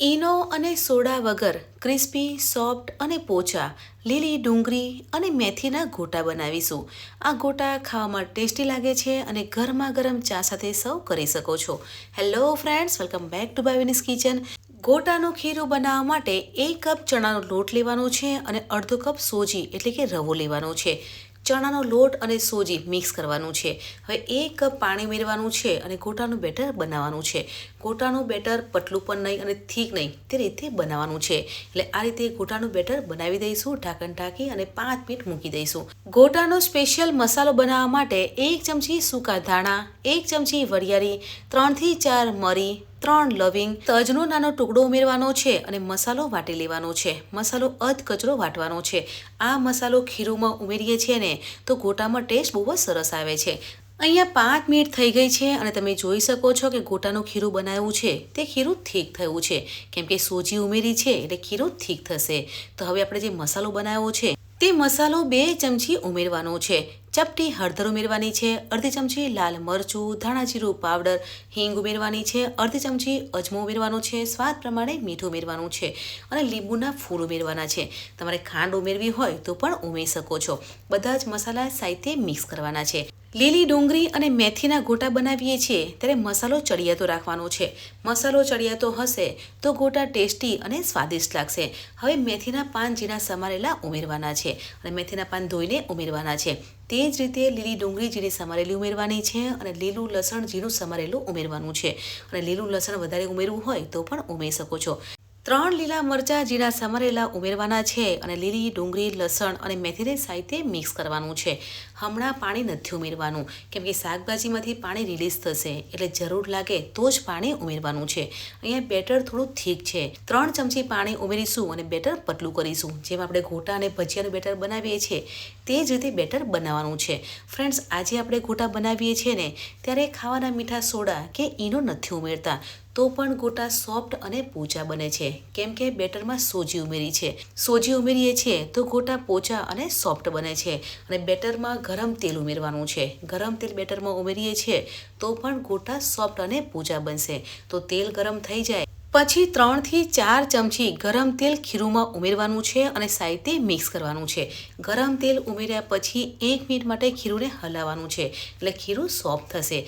ઈનો અને સોડા વગર crispy, soft અને પોચા, લીલી ડુંગળી અને મેથીના ગોટા બનાવીશું. આ ગોટા ખાવામાં ટેસ્ટી લાગે છે અને ગરમા ગરમ ચા સાથે સર્વ કરી શકો છો. Hello friends welcome back to Bhavini's kitchen ગોટાનું ખીરું બનાવવા માટે એક કપ ચણાનો લોટ લેવાનો છે અને અડધો કપ સોજી, એટલે કે રવો લેવાનો છે. ચણાનો લોટ અને સોજી મિક્સ કરવાનું છે. હવે એક કપ પાણી ઉમેરવાનું છે અને ગોટાનું બેટર બનાવવાનું છે. ગોટાનું બેટર પતલું પણ નહીં અને થીક નહીં, તે રીતે બનાવવાનું છે. એટલે આ રીતે ગોટાનું બેટર બનાવી દઈશું, ઢાંકણ ઢાંકી અને પાંચ મિનિટ મૂકી દઈશું. ગોટાનો સ્પેશિયલ મસાલો બનાવવા માટે એક ચમચી સૂકા ધાણા, એક ચમચી વરિયાળી, ત્રણથી ચાર મરી ત્રણ લવિંગ તજનો નાનો ટુકડો ઉમેરવાનો છે અને મસાલો વાટી લેવાનો છે. મસાલો અધ કચરો વાટવાનો છે. આ મસાલો ખીરુંમાં ઉમેરીએ છીએ ને તો ગોટામાં ટેસ્ટ બહુ જ સરસ આવે છે. અહીંયા પાંચ મિનિટ થઈ ગઈ છે અને તમે જોઈ શકો છો કે ગોટાનું ખીરું બનાવ્યું છે. તે ખીરું થીક થયું છે. કેમ કે સોજી ઉમેરી છે એટલે ખીરું થીક થશે. તો હવે આપણે જે મસાલો બનાવ્યો છે તે મસાલો બે ચમચી ઉમેરવાનો છે. ચપટી હળદર ઉમેરવાની છે, અડધી ચમચી લાલ મરચું ધાણા જીરું પાવડર, હિંગ ઉમેરવાની છે, અડધી ચમચી અજમો ઉમેરવાનો છે, સ્વાદ પ્રમાણે મીઠું ઉમેરવાનું છે અને લીંબુના ફૂલ ઉમેરવાના છે. તમારે ખાંડ ઉમેરવી હોય તો પણ ઉમેરી શકો છો. બધા જ મસાલા સાહિત્ય મિક્સ કરવાના છે. લીલી ડુંગળી અને મેથીના ગોટા બનાવીએ છીએ, ત્યારે મસાલો ચડિયાતો રાખવાનો છે. મસાલો ચડિયાતો હશે તો ગોટા ટેસ્ટી અને સ્વાદિષ્ટ લાગશે. હવે મેથીના પાન ઝીણા સમારેલા ઉમેરવાના છે અને મેથીના પાન ધોઈને ઉમેરવાના છે. તે જ રીતે લીલી ડુંગળી ઝીણી સમારેલી ઉમેરવાની છે અને લીલું લસણ ઝીણું સમારેલું ઉમેરવાનું છે. અને લીલું લસણ વધારે ઉમેરવું હોય તો પણ ઉમેરી શકો છો. ત્રણ લીલા મરચાં જીરા સમારેલા ઉમેરવાના છે અને લીલી, ડુંગળી, લસણ અને મેથીને સાથે મિક્સ કરવાનું છે. હમણાં પાણી નથી ઉમેરવાનું. કેમ કે શાકભાજીમાંથી પાણી રિલીઝ થશે, એટલે જરૂર લાગે તો જ પાણી ઉમેરવાનું છે. અહીંયા બેટર થોડું થીક છે. ત્રણ ચમચી પાણી ઉમેરીશું અને બેટર પતલું કરીશું. જેમ આપણે ગોટા અને ભજીયાનું બેટર બનાવીએ છીએ, તે જ રીતે બેટર બનાવવાનું છે. ફ્રેન્ડ્સ, આજે આપણે ગોટા બનાવીએ છીએ ને, ત્યારે ખાવાના મીઠા સોડા કે ઈનો નથી ઉમેરતા. તો પણ ગોટા સોફ્ટ અને પોચા બને છે. કેમ કે બેટરમાં સોજી ઉમેરી છે. સોજી ઉમેરીએ છીએ તો ગોટા પોચા અને સોફ્ટ બને છે અને બેટરમાં ગરમ તેલ ઉમેરવાનું છે. ગરમ તેલ બેટરમાં ઉમેરીએ છીએ તો પણ ગોટા સોફ્ટ અને પોચા બનશે. તો તેલ ગરમ થઈ જાય. પછી ત્રણથી ચાર ચમચી ગરમ તેલ ખીરુંમાં ઉમેરવાનું છે અને સાઈતે મિક્સ કરવાનું છે. ગરમ તેલ ઉમેર્યા પછી એક મિનિટ માટે ખીરુંને હલાવવાનું છે. એટલે ખીરું સોફ્ટ થશે.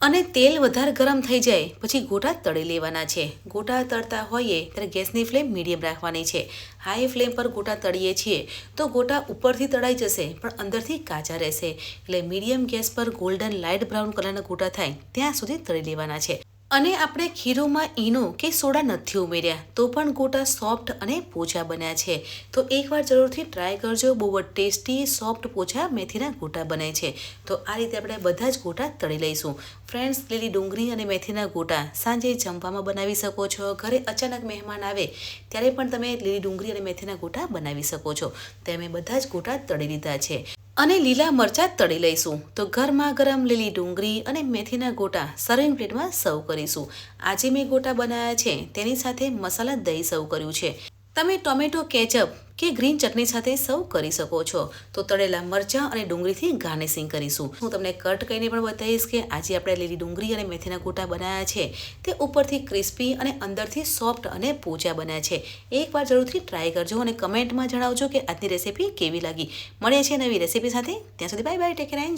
અને તેલ વધારે ગરમ થઈ જાય, પછી ગોટા તળી લેવાના છે. ગોટા તળતા હોઈએ ત્યારે ગેસની ફ્લેમ મીડિયમ રાખવાની છે. હાઈ ફ્લેમ પર ગોટા તળીએ છીએ તો ગોટા ઉપરથી તળાઈ જશે, પણ અંદરથી કાચા રહેશે. એટલે મીડિયમ ગેસ પર ગોલ્ડન લાઇટ બ્રાઉન કલરના ગોટા થાય, ત્યાં સુધી તળી લેવાના છે. અને આપણે ખીરોમાં ઈનો કે સોડા નથી ઉમેર્યા, તો પણ ગોટા સોફ્ટ અને પોચા બન્યા છે. તો એકવાર જરૂરથી ટ્રાય કરજો, બહુ જ ટેસ્ટી, સોફ્ટ પોચા મેથીના ગોટા બને છે. તો આ રીતે આપણે બધા જ ગોટા તળી લઈશું. ફ્રેન્ડ્સ, લીલી ડુંગળી અને મેથીના ગોટા સાંજે જમવામાં બનાવી શકો છો. ઘરે અચાનક મહેમાન આવે, ત્યારે પણ તમે લીલી ડુંગળી અને મેથીના ગોટા બનાવી શકો છો. તમે બધા જ ગોટા તળી લીધા છે. અને લીલા મરચાં તળી લઈશું. તો ગરમા ગરમ લીલી ડુંગળી અને મેથીના ગોટા સર્વિંગ પ્લેટમાં સર્વ કરીશું. આજે મેં ગોટા બનાવ્યા છે. તેની સાથે મસાલા દહીં સર્વ કર્યું છે. તમે ટોમેટો કેચઅપ કે ગ્રીન ચટણી સાથે સર્વ કરી શકો છો. તો તળેલા મરચાં અને ડુંગળીથી ગાર્નિશિંગ કરીશું. હું તમને કટ કરીને પણ બતાવીશ કે આજે આપણે લીલી ડુંગળી અને મેથીના ગોટા બનાવ્યા છે. તે ઉપરથી ક્રિસ્પી અને અંદરથી સોફ્ટ અને પોચા બન્યા છે. એકવાર જરૂરથી ટ્રાય કરજો અને કમેન્ટમાં જણાવજો કે આજની રેસીપી કેવી લાગી. મળે છે નવી રેસીપી સાથે. ત્યાં સુધી બાય બાય ટેક કેર